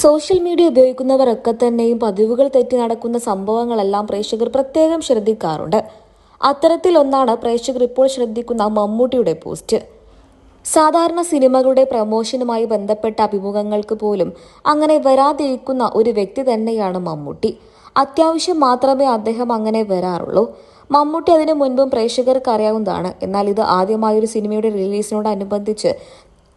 Social media ഉപയോഗിക്കുന്നവരൊക്കെ തന്നെയും പതിവുകൾ തെറ്റി നടക്കുന്ന സംഭവങ്ങളെല്ലാം പ്രേക്ഷകർ പ്രത്യേകം ശ്രദ്ധിക്കാറുണ്ട്. അത്തരത്തിലൊന്നാണ് പ്രേക്ഷകർ ഇപ്പോൾ ശ്രദ്ധിക്കുന്ന മമ്മൂട്ടിയുടെ പോസ്റ്റ്. സാധാരണ സിനിമകളുടെ പ്രമോഷനുമായി ബന്ധപ്പെട്ട അഭിമുഖങ്ങൾക്ക് പോലും അങ്ങനെ വരാതിരിക്കുന്ന ഒരു വ്യക്തി തന്നെയാണ് മമ്മൂട്ടി. അത്യാവശ്യം മാത്രമേ അദ്ദേഹം അങ്ങനെ വരാറുള്ളൂ. മമ്മൂട്ടി അതിനു മുൻപും പ്രേക്ഷകർക്ക് അറിയാവുന്നതാണ് എന്നാൽ ഇത് ആദ്യമായൊരു സിനിമയുടെ റിലീസിനോടനുബന്ധിച്ച്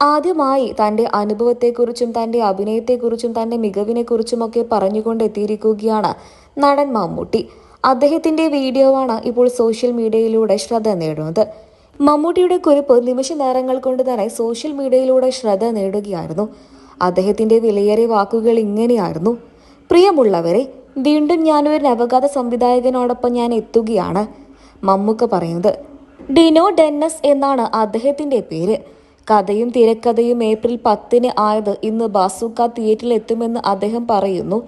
ആദ്യമായി തന്റെ അനുഭവത്തെക്കുറിച്ചും തന്റെ അഭിനയത്തെക്കുറിച്ചും തന്റെ മികവിനെക്കുറിച്ചുമൊക്കെ പറഞ്ഞുകൊണ്ട് എത്തിയിരിക്കുകയാണ് നടൻ മമ്മൂട്ടി. അദ്ദേഹത്തിന്റെ ആണ് ഇപ്പോൾ സോഷ്യൽ മീഡിയയിലൂടെ ശ്രദ്ധ നേടുന്നത്. മമ്മൂട്ടിയുടെ കുറിപ്പ് നിമിഷ നേരങ്ങൾ കൊണ്ട് തന്നെ സോഷ്യൽ മീഡിയയിലൂടെ ശ്രദ്ധ നേടുകയായിരുന്നു. അദ്ദേഹത്തിന്റെ വിലയേറിയ വാക്കുകൾ ഇങ്ങനെയായിരുന്നു. പ്രിയമുള്ളവരെ വീണ്ടും ഞാനൊരു നവഗത സംവിധായകനോടൊപ്പം ഞാൻ എത്തുകയാണ് മമ്മൂക്ക പറയുന്നത്. ഡിനോ ഡെന്നസ് എന്നാണ് അദ്ദേഹത്തിന്റെ പേര്. കഥയും തിരക്കഥയും ഏപ്രിൽ പത്തിന് ആയത് ഇന്ന് ബാസുക്ക തിയേറ്ററിൽ എത്തുമെന്ന് അദ്ദേഹം പറയുന്നു.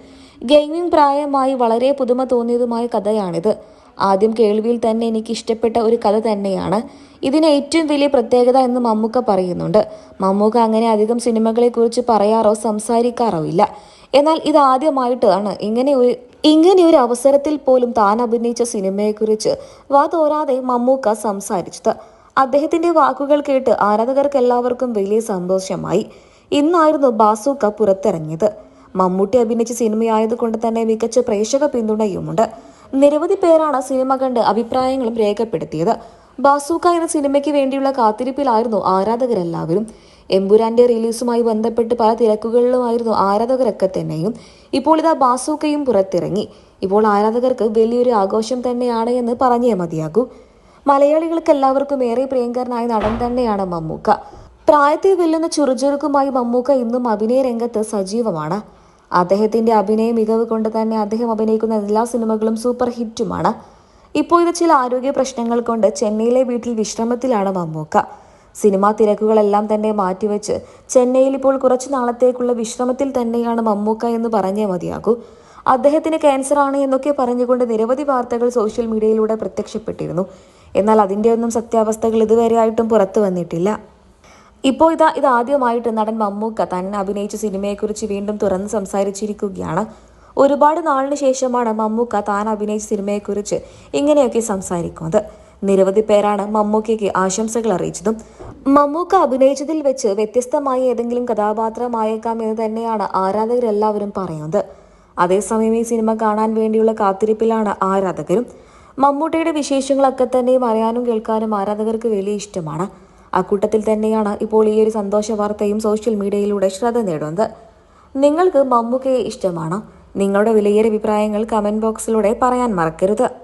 ഗെയിമിംഗ് പ്രായമായി വളരെ പുതുമ തോന്നിയതുമായ കഥയാണിത്. ആദ്യം കേൾവിയിൽ തന്നെ എനിക്ക് ഇഷ്ടപ്പെട്ട ഒരു കഥ തന്നെയാണ്. ഇതിന് ഏറ്റവും വലിയ പ്രത്യേകത എന്ന് മമ്മൂക്ക പറയുന്നുണ്ട്. മമ്മൂക്ക അങ്ങനെ അധികം സിനിമകളെ കുറിച്ച് പറയാറോ സംസാരിക്കാറോ ഇല്ല. എന്നാൽ ഇത് ആദ്യമായിട്ടാണ് ഇങ്ങനെ ഒരു ഇങ്ങനെ ഒരു അവസരത്തിൽ പോലും താൻ അഭിനയിച്ച സിനിമയെക്കുറിച്ച് വാ തോരാതെ മമ്മൂക്ക സംസാരിച്ചത്. അദ്ദേഹത്തിന്റെ വാക്കുകൾ കേട്ട് ആരാധകർക്ക് എല്ലാവർക്കും വലിയ സന്തോഷമായി. ഇന്നായിരുന്നു ബാസൂക്ക പുറത്തിറങ്ങിയത്. മമ്മൂട്ടി അഭിനയിച്ച സിനിമയായതുകൊണ്ട് തന്നെ മികച്ച പ്രേക്ഷക പിന്തുണയുമുണ്ട്. നിരവധി പേരാണ് സിനിമ കണ്ട് അഭിപ്രായങ്ങളും രേഖപ്പെടുത്തിയത്. ബാസൂക്ക എന്ന സിനിമയ്ക്ക് വേണ്ടിയുള്ള കാത്തിരിപ്പിലായിരുന്നു ആരാധകരെല്ലാവരും. എമ്പുരാന്റെ റിലീസുമായി ബന്ധപ്പെട്ട് പല തിരക്കുകളിലുമായിരുന്നു ആരാധകരൊക്കെ തന്നെയും. ഇപ്പോൾ ഇതാ ബാസൂക്കയും പുറത്തിറങ്ങി. ഇപ്പോൾ ആരാധകർക്ക് വലിയൊരു ആഘോഷം തന്നെയാണ് എന്ന് പറഞ്ഞേ മതിയാകൂ. മലയാളികൾക്ക് എല്ലാവർക്കും ഏറെ പ്രിയങ്കരനായ നടൻ തന്നെയാണ് മമ്മൂക്ക. പ്രായത്തെ വെല്ലുന്ന ചുറുചുറുക്കുമായി മമ്മൂക്ക ഇന്നും അഭിനയ രംഗത്ത് സജീവമാണ്. അദ്ദേഹത്തിന്റെ അഭിനയ മികവ് കൊണ്ട് തന്നെ അദ്ദേഹം അഭിനയിക്കുന്ന എല്ലാ സിനിമകളും സൂപ്പർ ഹിറ്റുമാണ്. ഇപ്പോൾ ഇത് ചില ആരോഗ്യ പ്രശ്നങ്ങൾ കൊണ്ട് ചെന്നൈയിലെ വീട്ടിൽ വിശ്രമത്തിലാണ് മമ്മൂക്ക. സിനിമാ തിരക്കുകളെല്ലാം തന്നെ മാറ്റിവെച്ച് ചെന്നൈയിൽ ഇപ്പോൾ കുറച്ചു നാളത്തേക്കുള്ള വിശ്രമത്തിൽ തന്നെയാണ് മമ്മൂക്ക എന്ന് പറഞ്ഞേ മതിയാകൂ. അദ്ദേഹത്തിന് ക്യാൻസർ ആണ് എന്നൊക്കെ പറഞ്ഞുകൊണ്ട് നിരവധി വാർത്തകൾ സോഷ്യൽ മീഡിയയിലൂടെ പ്രത്യക്ഷപ്പെട്ടിരുന്നു. എന്നാൽ അതിന്റെ ഒന്നും സത്യാവസ്ഥകൾ ഇതുവരെയായിട്ടും പുറത്തു വന്നിട്ടില്ല. ഇപ്പോൾ ഇതാ ഇത് ആദ്യമായിട്ട് നടൻ മമ്മൂക്ക താൻ അഭിനയിച്ച സിനിമയെക്കുറിച്ച് വീണ്ടും തുറന്ന് സംസാരിച്ചിരിക്കുകയാണ്. ഒരുപാട് നാളിന് ശേഷമാണ് മമ്മൂക്ക താൻ അഭിനയിച്ച സിനിമയെക്കുറിച്ച് ഇങ്ങനെയൊക്കെ സംസാരിക്കുന്നത്. നിരവധി പേരാണ് മമ്മൂക്കയ്ക്ക് ആശംസകൾ അറിയിച്ചതും. മമ്മൂക്ക അഭിനയിച്ചതിൽ വെച്ച് വ്യത്യസ്തമായ ഏതെങ്കിലും കഥാപാത്രമായേക്കാം എന്ന് തന്നെയാണ് ആരാധകരെല്ലാവരും പറയുന്നത്. അതേസമയം ഈ സിനിമ കാണാൻ വേണ്ടിയുള്ള കാത്തിരിപ്പിലാണ് ആരാധകരും. മമ്മൂട്ടിയുടെ വിശേഷങ്ങളൊക്കെ തന്നെയും അറിയാനും കേൾക്കാനും ആരാധകർക്ക് വലിയ ഇഷ്ടമാണ്. അക്കൂട്ടത്തിൽ തന്നെയാണ് ഇപ്പോൾ ഈ ഒരു സന്തോഷ വാർത്തയും സോഷ്യൽ മീഡിയയിലൂടെ ശ്രദ്ധ നേടുന്നത്. നിങ്ങൾക്ക് മമ്മൂക്കയെ ഇഷ്ടമാണോ? നിങ്ങളുടെ വിലയേറിയ അഭിപ്രായങ്ങൾ കമന്റ് ബോക്സിലൂടെ പറയാൻ മറക്കരുത്.